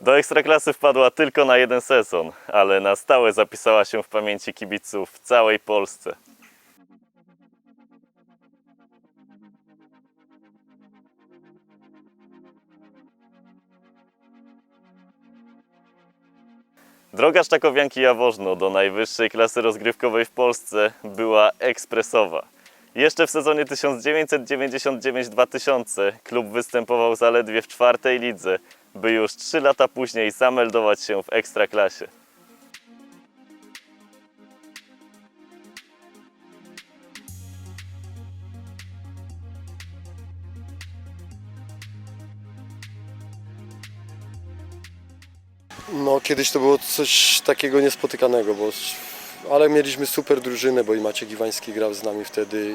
Do Ekstraklasy wpadła tylko na jeden sezon, ale na stałe zapisała się w pamięci kibiców w całej Polsce. Droga Szczakowianki Jaworzno do najwyższej klasy rozgrywkowej w Polsce była ekspresowa. Jeszcze w sezonie 1999-2000 klub występował zaledwie w czwartej lidze, by już trzy lata później zameldować się w Ekstraklasie. No kiedyś to było coś takiego niespotykanego, bo ale mieliśmy super drużynę, bo i Maciek Iwański grał z nami wtedy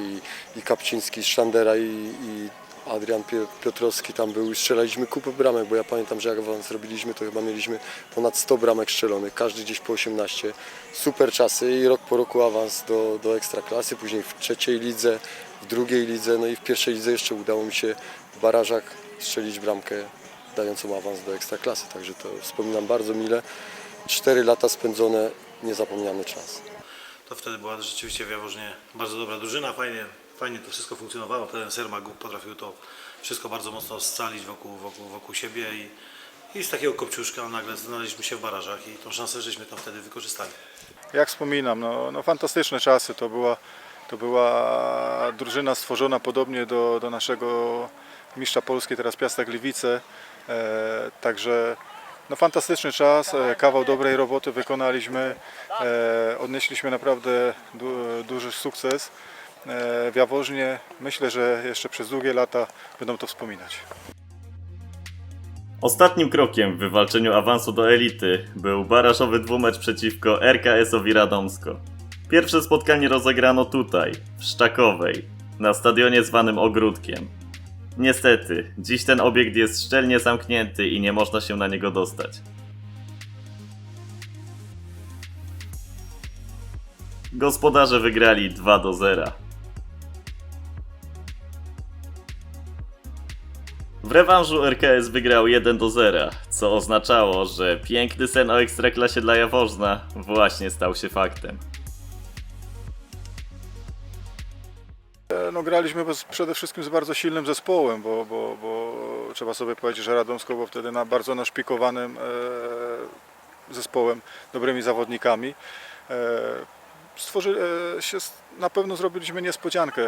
i, i Kapciński z Szandera i, i Adrian Piotrowski tam był i strzelaliśmy kupę bramek, bo ja pamiętam, że jak awans robiliśmy, to chyba mieliśmy ponad 100 bramek strzelonych, każdy gdzieś po 18. Super czasy i rok po roku awans do, do Ekstraklasy, później w trzeciej lidze, w drugiej lidze, no i w pierwszej lidze jeszcze udało mi się w barażach strzelić bramkę dającą awans do Ekstraklasy, także to wspominam bardzo mile. Cztery lata spędzone, niezapomniany czas. To wtedy była rzeczywiście w Jaworznie bardzo dobra drużyna, fajnie, fajnie to wszystko funkcjonowało. Ten Sermak potrafił to wszystko bardzo mocno scalić wokół, wokół, wokół siebie i, i z takiego kopciuszka nagle znaleźliśmy się w barażach i tą szansę żeśmy tam wtedy wykorzystali. Jak wspominam, no, no fantastyczne czasy. To była, to była drużyna stworzona podobnie do, do naszego mistrza Polski, teraz Piastek Gliwice. E, także no, fantastyczny czas, e, kawał dobrej roboty wykonaliśmy. E, odnieśliśmy naprawdę du, duży sukces. E, w Jaworznie myślę, że jeszcze przez długie lata będą to wspominać. Ostatnim krokiem w wywalczeniu awansu do elity był barażowy dwumecz przeciwko RKS-owi Radomsko. Pierwsze spotkanie rozegrano tutaj, w Szczakowej, na stadionie zwanym Ogródkiem. Niestety, dziś ten obiekt jest szczelnie zamknięty i nie można się na niego dostać. Gospodarze wygrali 2 do 0. W rewanżu RKS wygrał 1 do 0, co oznaczało, że piękny sen o ekstraklasie dla Jaworzna właśnie stał się faktem. No, graliśmy przede wszystkim z bardzo silnym zespołem, bo, bo, bo trzeba sobie powiedzieć, że Radomsko było wtedy na bardzo naszpikowanym e, zespołem, dobrymi zawodnikami. E, stworzy, e, się, na pewno zrobiliśmy niespodziankę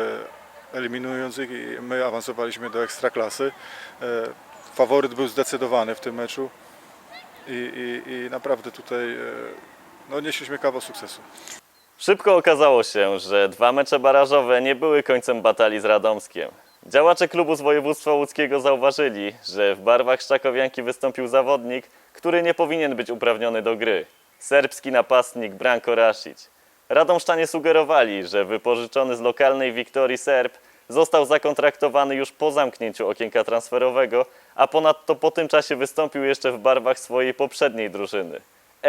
eliminując ich i my awansowaliśmy do ekstraklasy. E, faworyt był zdecydowany w tym meczu i, i, i naprawdę tutaj e, no, kawał sukcesu. Szybko okazało się, że dwa mecze barażowe nie były końcem batalii z Radomskiem. Działacze klubu z województwa łódzkiego zauważyli, że w barwach Szczakowianki wystąpił zawodnik, który nie powinien być uprawniony do gry. Serbski napastnik Branko Rasic. Radomszczanie sugerowali, że wypożyczony z lokalnej Wiktorii Serb został zakontraktowany już po zamknięciu okienka transferowego, a ponadto po tym czasie wystąpił jeszcze w barwach swojej poprzedniej drużyny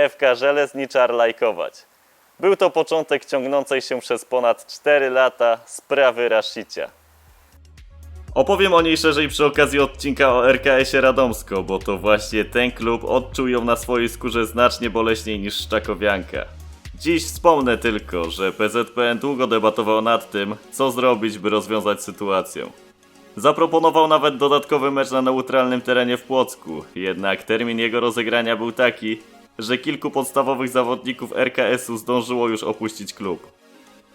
FK Żelezniczar Lajkować. Był to początek ciągnącej się przez ponad 4 lata sprawy Rashicia. Opowiem o niej szerzej przy okazji odcinka o RKS-ie Radomsko, bo to właśnie ten klub odczuł ją na swojej skórze znacznie boleśniej niż Szczakowianka. Dziś wspomnę tylko, że PZPN długo debatował nad tym, co zrobić, by rozwiązać sytuację. Zaproponował nawet dodatkowy mecz na neutralnym terenie w Płocku, jednak termin jego rozegrania był taki, że kilku podstawowych zawodników RKS-u zdążyło już opuścić klub.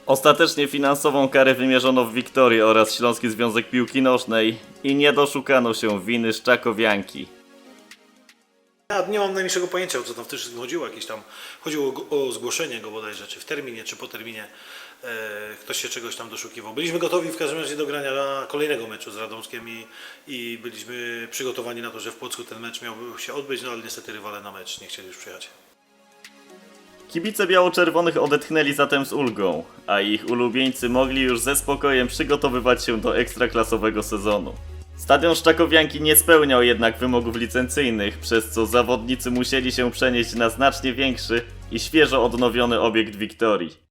Ostatecznie finansową karę wymierzono w Wiktorię oraz Śląski Związek Piłki Nożnej i nie doszukano się winy Szczakowianki. Ja nie mam najmniejszego pojęcia o co tam w tym wszystkim chodziło, jakieś tam chodziło o, o zgłoszenie go bodajże, czy w terminie, czy po terminie e, ktoś się czegoś tam doszukiwał. Byliśmy gotowi w każdym razie do grania kolejnego meczu z Radomskiem i, i byliśmy przygotowani na to, że w Płocku ten mecz miał się odbyć, no ale niestety rywale na mecz nie chcieli już przyjechać. Kibice biało-czerwonych odetchnęli zatem z ulgą, a ich ulubieńcy mogli już ze spokojem przygotowywać się do ekstraklasowego sezonu. Stadion Szczakowianki nie spełniał jednak wymogów licencyjnych, przez co zawodnicy musieli się przenieść na znacznie większy i świeżo odnowiony obiekt Wiktorii.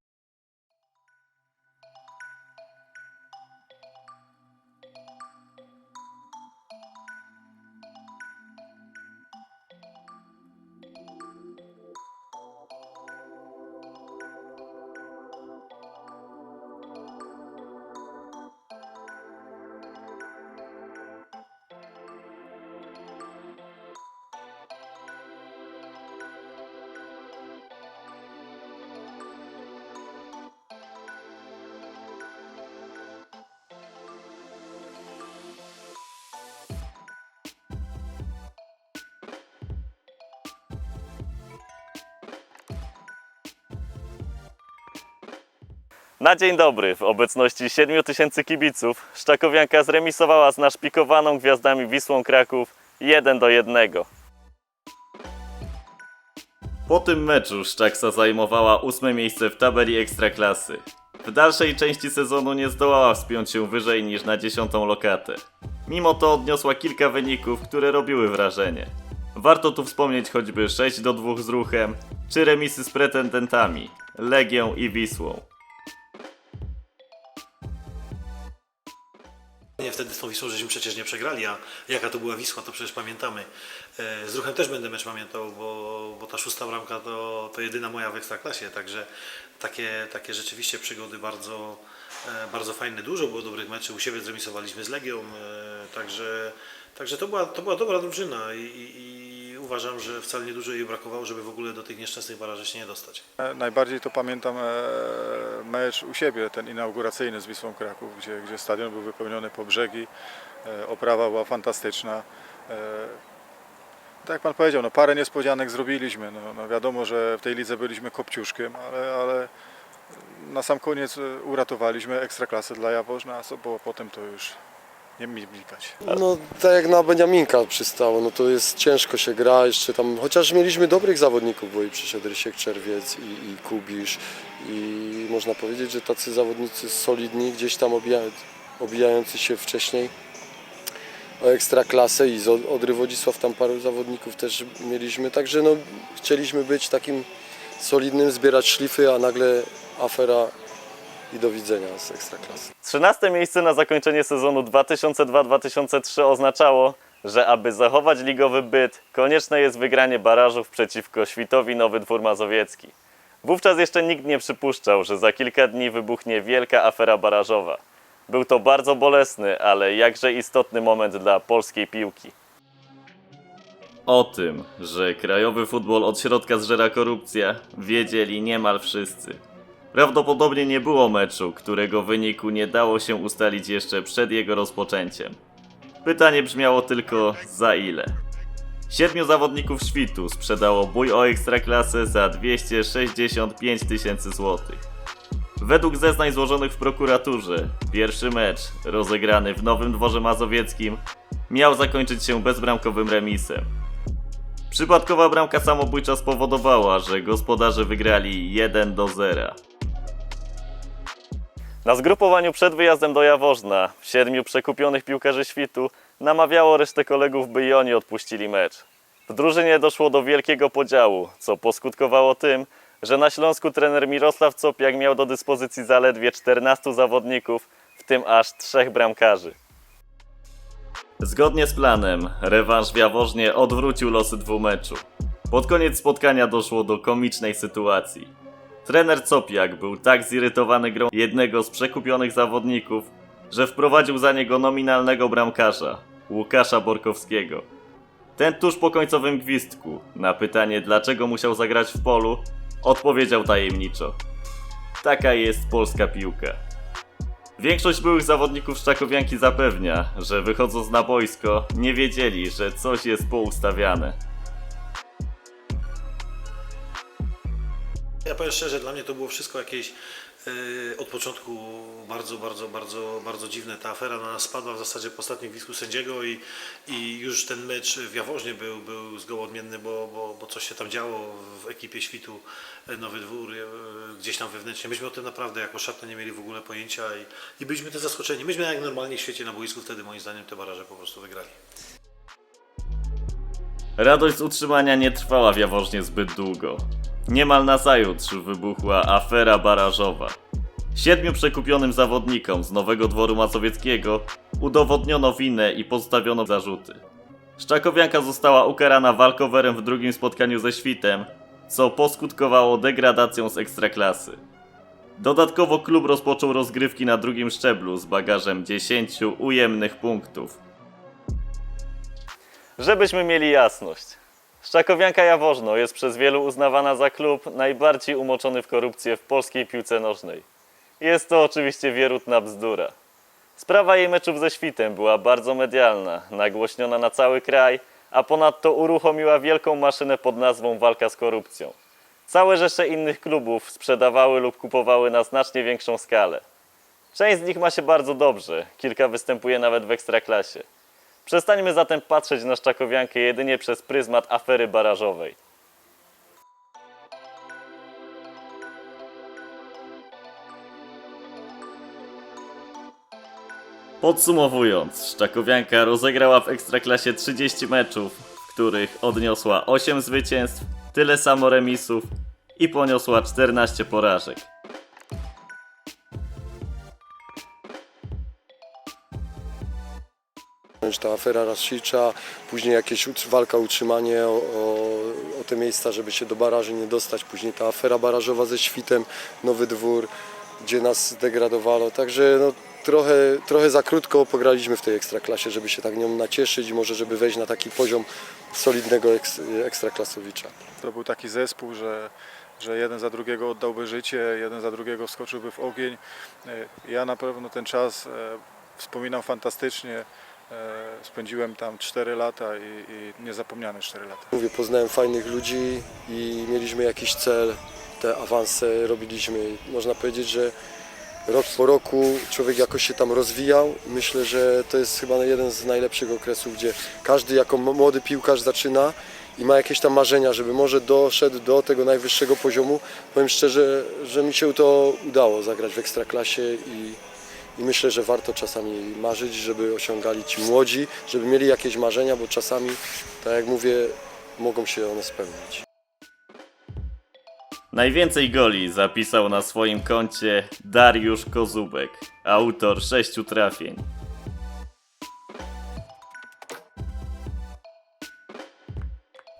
Na dzień dobry, w obecności 7 tysięcy kibiców, Szczakowianka zremisowała z naszpikowaną gwiazdami Wisłą Kraków 1 do 1. Po tym meczu Szczaksa zajmowała ósme miejsce w tabeli Ekstraklasy. W dalszej części sezonu nie zdołała wspiąć się wyżej niż na dziesiątą lokatę. Mimo to odniosła kilka wyników, które robiły wrażenie. Warto tu wspomnieć choćby 6 do 2 z ruchem, czy remisy z pretendentami Legią i Wisłą. Wtedy z tą Wisłą żeśmy przecież nie przegrali, a jaka to była Wisła, to przecież pamiętamy. E, Z Ruchem też będę mecz pamiętał, bo, bo ta szósta bramka to, to jedyna moja w Ekstraklasie, także takie, takie rzeczywiście przygody bardzo, e, bardzo fajne. Dużo było dobrych meczów, u siebie zremisowaliśmy z Legią, e, także, także to, była, to była dobra drużyna i, i uważam, że wcale nie dużo jej brakowało, żeby w ogóle do tych nieszczęsnych baraży się nie dostać. E, Najbardziej to pamiętam e, mecz u siebie, ten inauguracyjny z Wisłą Kraków, gdzie, gdzie stadion był wypełniony po brzegi, e, oprawa była fantastyczna. Tak jak Pan powiedział, no parę niespodzianek zrobiliśmy. No, no wiadomo, że w tej lidze byliśmy kopciuszkiem, ale, ale na sam koniec uratowaliśmy ekstraklasę dla Jaworzna, a potem to już nie mi wnikać. No tak jak na Beniaminka przystało, no to jest ciężko się gra, jeszcze tam, chociaż mieliśmy dobrych zawodników, bo i przyszedł Rysiek Czerwiec i, i Kubisz i można powiedzieć, że tacy zawodnicy solidni, gdzieś tam obija, obijający się wcześniej o ekstraklasę i z Od- Odry Wodzisław tam paru zawodników też mieliśmy, także no chcieliśmy być takim solidnym, zbierać szlify, a nagle afera i do widzenia z ekstraklasy. 13 miejsce na zakończenie sezonu 2002-2003 oznaczało, że aby zachować ligowy byt, konieczne jest wygranie barażów przeciwko Świtowi Nowy Dwór Mazowiecki. Wówczas jeszcze nikt nie przypuszczał, że za kilka dni wybuchnie wielka afera barażowa. Był to bardzo bolesny, ale jakże istotny moment dla polskiej piłki. O tym, że krajowy futbol od środka zżera korupcja, wiedzieli niemal wszyscy. Prawdopodobnie nie było meczu, którego wyniku nie dało się ustalić jeszcze przed jego rozpoczęciem. Pytanie brzmiało tylko za ile. Siedmiu zawodników świtu sprzedało bój o ekstraklasę za 265 tysięcy złotych. Według zeznań złożonych w prokuraturze, pierwszy mecz, rozegrany w Nowym Dworze Mazowieckim, miał zakończyć się bezbramkowym remisem. Przypadkowa bramka samobójcza spowodowała, że gospodarze wygrali 1 do 0. Na zgrupowaniu przed wyjazdem do Jaworzna siedmiu przekupionych piłkarzy świtu namawiało resztę kolegów, by i oni odpuścili mecz. W drużynie doszło do wielkiego podziału, co poskutkowało tym, że na Śląsku trener Mirosław Copiak miał do dyspozycji zaledwie 14 zawodników, w tym aż trzech bramkarzy. Zgodnie z planem, rewanż w Jaworznie odwrócił losy dwumeczu. Pod koniec spotkania doszło do komicznej sytuacji. Trener Copiak był tak zirytowany grą jednego z przekupionych zawodników, że wprowadził za niego nominalnego bramkarza, Łukasza Borkowskiego. Ten tuż po końcowym gwizdku, na pytanie dlaczego musiał zagrać w polu, odpowiedział tajemniczo. Taka jest polska piłka. Większość byłych zawodników Szczakowianki zapewnia, że wychodząc na boisko nie wiedzieli, że coś jest poustawiane. Powiem szczerze, dla mnie to było wszystko jakieś e, od początku bardzo, bardzo, bardzo, bardzo dziwne. Ta afera na nas spadła w zasadzie po ostatnim gwizdku sędziego i, i już ten mecz w Jaworznie był, był zgoła odmienny, bo, bo, bo coś się tam działo w ekipie świtu e, Nowy Dwór, e, gdzieś tam wewnętrznie. Myśmy o tym naprawdę jako szatne nie mieli w ogóle pojęcia i, i byliśmy też zaskoczeni. Myśmy jak normalnie w świecie na boisku wtedy moim zdaniem te baraże po prostu wygrali. Radość z utrzymania nie trwała w Jaworznie zbyt długo. Niemal nazajutrz wybuchła afera barażowa. Siedmiu przekupionym zawodnikom z Nowego Dworu Mazowieckiego udowodniono winę i postawiono zarzuty. Szczakowianka została ukarana walkowerem w drugim spotkaniu ze Świtem, co poskutkowało degradacją z ekstraklasy. Dodatkowo klub rozpoczął rozgrywki na drugim szczeblu z bagażem 10 ujemnych punktów. Żebyśmy mieli jasność. Szczakowianka Jaworzno jest przez wielu uznawana za klub najbardziej umoczony w korupcję w polskiej piłce nożnej. Jest to oczywiście wierutna bzdura. Sprawa jej meczów ze Świtem była bardzo medialna, nagłośniona na cały kraj, a ponadto uruchomiła wielką maszynę pod nazwą walka z korupcją. Całe rzesze innych klubów sprzedawały lub kupowały na znacznie większą skalę. Część z nich ma się bardzo dobrze, kilka występuje nawet w ekstraklasie. Przestańmy zatem patrzeć na Szczakowiankę jedynie przez pryzmat afery barażowej. Podsumowując, Szczakowianka rozegrała w Ekstraklasie 30 meczów, w których odniosła 8 zwycięstw, tyle samo remisów i poniosła 14 porażek. Ta afera Rasicza, później jakieś walka utrzymanie, o, o, o te miejsca, żeby się do baraży nie dostać, później ta afera barażowa ze Świtem, Nowy Dwór, gdzie nas zdegradowano. Także no, trochę, trochę za krótko pograliśmy w tej ekstraklasie, żeby się tak nią nacieszyć i może żeby wejść na taki poziom solidnego eks, ekstraklasowicza. To był taki zespół, że, że jeden za drugiego oddałby życie, jeden za drugiego wskoczyłby w ogień. E, Ja na pewno ten czas e, wspominam fantastycznie. E, Spędziłem tam 4 lata i, i niezapomniane 4 lata. Mówię, poznałem fajnych ludzi i mieliśmy jakiś cel, te awanse robiliśmy. Można powiedzieć, że rok po roku człowiek jakoś się tam rozwijał. Myślę, że to jest chyba jeden z najlepszych okresów, gdzie każdy jako młody piłkarz zaczyna i ma jakieś tam marzenia, żeby może doszedł do tego najwyższego poziomu. Powiem szczerze, że mi się to udało zagrać w Ekstraklasie i, i myślę, że warto czasami marzyć, żeby osiągali ci młodzi, żeby mieli jakieś marzenia, bo czasami, tak jak mówię, mogą się one spełnić. Najwięcej goli zapisał na swoim koncie Dariusz Kozubek, autor sześciu trafień.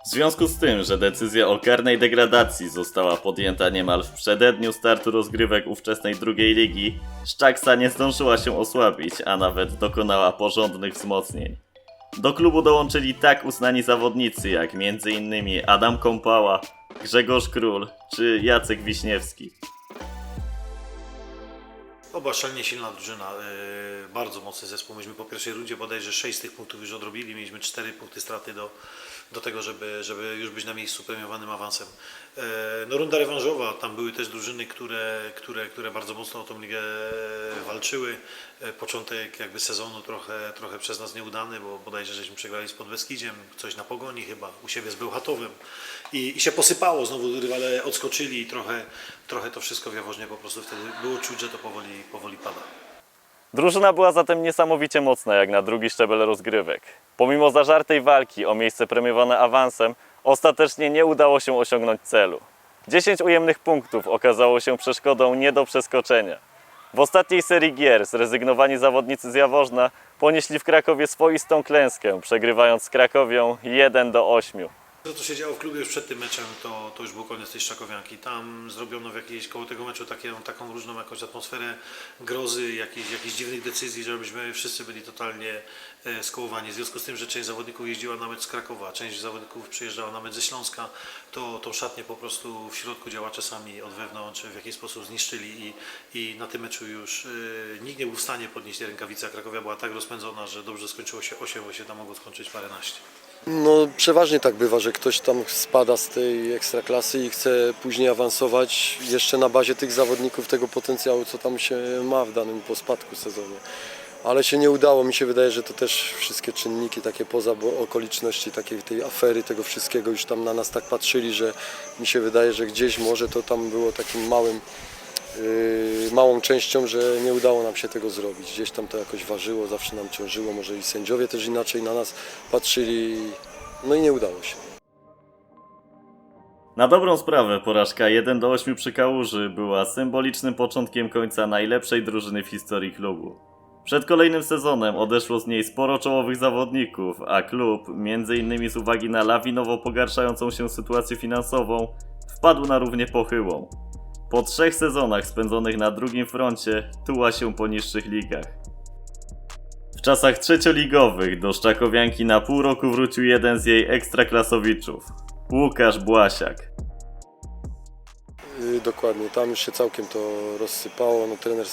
W związku z tym, że decyzja o karnej degradacji została podjęta niemal w przededniu startu rozgrywek ówczesnej drugiej ligi, Szczaksa nie zdążyła się osłabić, a nawet dokonała porządnych wzmocnień. Do klubu dołączyli tak uznani zawodnicy jak m.in. Adam Kąpała, Grzegorz Król czy Jacek Wiśniewski. Oba szalenie silna drużyna, yy, bardzo mocny zespół. Myśmy po pierwszej rundzie bodajże 6 z tych punktów już odrobili, mieliśmy 4 punkty straty do, do tego, żeby, żeby już być na miejscu premiowanym awansem. Yy, no runda rewanżowa, tam były też drużyny, które, które, które bardzo mocno o tą ligę walczyły. Yy, Początek jakby sezonu trochę, trochę przez nas nieudany, bo bodajże żeśmy przegrali z Podbeskidziem, coś na Pogoni chyba, u siebie z Bełchatowem i, i się posypało, znowu rywale odskoczyli i trochę, trochę to wszystko w Jaworznie po prostu wtedy było czuć, że to powoli, powoli pada. Drużyna była zatem niesamowicie mocna jak na drugi szczebel rozgrywek. Pomimo zażartej walki o miejsce premiowane awansem, ostatecznie nie udało się osiągnąć celu. 10 ujemnych punktów okazało się przeszkodą nie do przeskoczenia. W ostatniej serii gier zrezygnowani zawodnicy z Jaworzna ponieśli w Krakowie swoistą klęskę, przegrywając z Krakowią 1 do 8. To, co się działo w klubie już przed tym meczem, to, to już był koniec tej Szczakowianki. Tam zrobiono w jakiejś, koło tego meczu takie, taką różną jakąś atmosferę grozy, jakichś, jakichś dziwnych decyzji, żebyśmy wszyscy byli totalnie e, skołowani. W związku z tym, że część zawodników jeździła na mecz z Krakowa, część zawodników przyjeżdżała na mecz ze Śląska, to tą szatnię po prostu w środku działacze sami od wewnątrz w jakiś sposób zniszczyli i, i na tym meczu już e, nikt nie był w stanie podnieść tej rękawicy, a Krakowia była tak rozpędzona, że dobrze skończyło się 8, bo się tam mogło skończyć paręnaście. No przeważnie tak bywa, że ktoś tam spada z tej ekstraklasy i chce później awansować jeszcze na bazie tych zawodników, tego potencjału, co tam się ma w danym po spadku sezonie. Ale się nie udało, mi się wydaje, że to też wszystkie czynniki takie poza okoliczności takiej tej afery, tego wszystkiego już tam na nas tak patrzyli, że mi się wydaje, że gdzieś może to tam było takim małym yy, małą częścią, że nie udało nam się tego zrobić. Gdzieś tam to jakoś ważyło, zawsze nam ciążyło, może i sędziowie też inaczej na nas patrzyli, no i nie udało się. Na dobrą sprawę porażka 1 do 8 przy Kałuży była symbolicznym początkiem końca najlepszej drużyny w historii klubu. Przed kolejnym sezonem odeszło z niej sporo czołowych zawodników, a klub, innymi z uwagi na lawinowo pogarszającą się sytuację finansową, wpadł na równie pochyłą. Po trzech sezonach spędzonych na drugim froncie tuła się po niższych ligach. W czasach trzecioligowych do Szczakowianki na pół roku wrócił jeden z jej ekstraklasowiczów, Łukasz Błasiak. Yy, dokładnie, tam już się całkiem to rozsypało. No, trener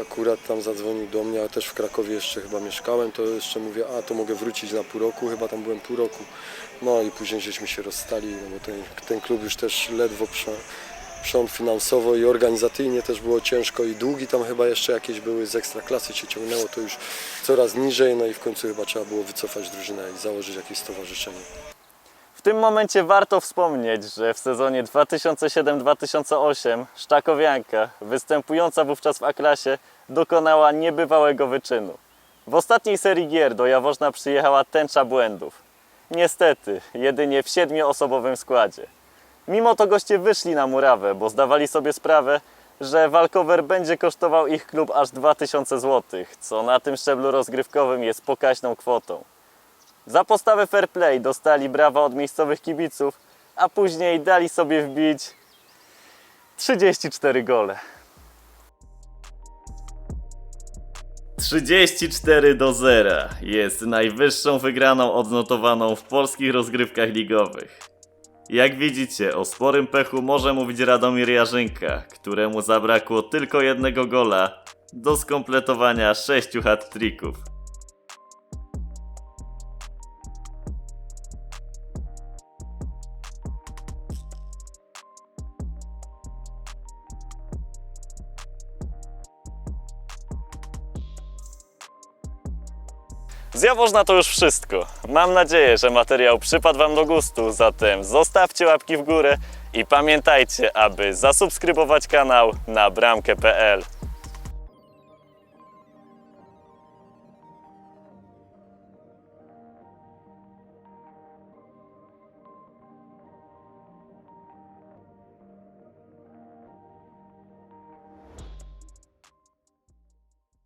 akurat tam zadzwonił do mnie, a też w Krakowie jeszcze chyba mieszkałem, to jeszcze mówię, a to mogę wrócić na pół roku, chyba tam byłem pół roku. No i później żeśmy się rozstali, no bo ten, ten klub już też ledwo prze, finansowo i organizacyjnie też było ciężko i długi tam chyba jeszcze jakieś były z ekstraklasy się ciągnęło, to już coraz niżej, no i w końcu chyba trzeba było wycofać drużynę i założyć jakieś stowarzyszenie. W tym momencie warto wspomnieć, że w sezonie 2007-2008 Sztakowianka, występująca wówczas w A-klasie, dokonała niebywałego wyczynu. W ostatniej serii gier do Jaworzna przyjechała tęcza błędów. Niestety, jedynie w siedmioosobowym składzie. Mimo to goście wyszli na murawę, bo zdawali sobie sprawę, że walkover będzie kosztował ich klub aż 2000 zł, co na tym szczeblu rozgrywkowym jest pokaźną kwotą. Za postawę fair play dostali brawa od miejscowych kibiców, a później dali sobie wbić 34 gole. 34 do 0 jest najwyższą wygraną odnotowaną w polskich rozgrywkach ligowych. Jak widzicie, o sporym pechu może mówić Radomir Jarzynka, któremu zabrakło tylko jednego gola do skompletowania sześciu hat-tricków. Z Jaworzna to już wszystko. Mam nadzieję, że materiał przypadł Wam do gustu, zatem zostawcie łapki w górę i pamiętajcie, aby zasubskrybować kanał na bramkę.pl.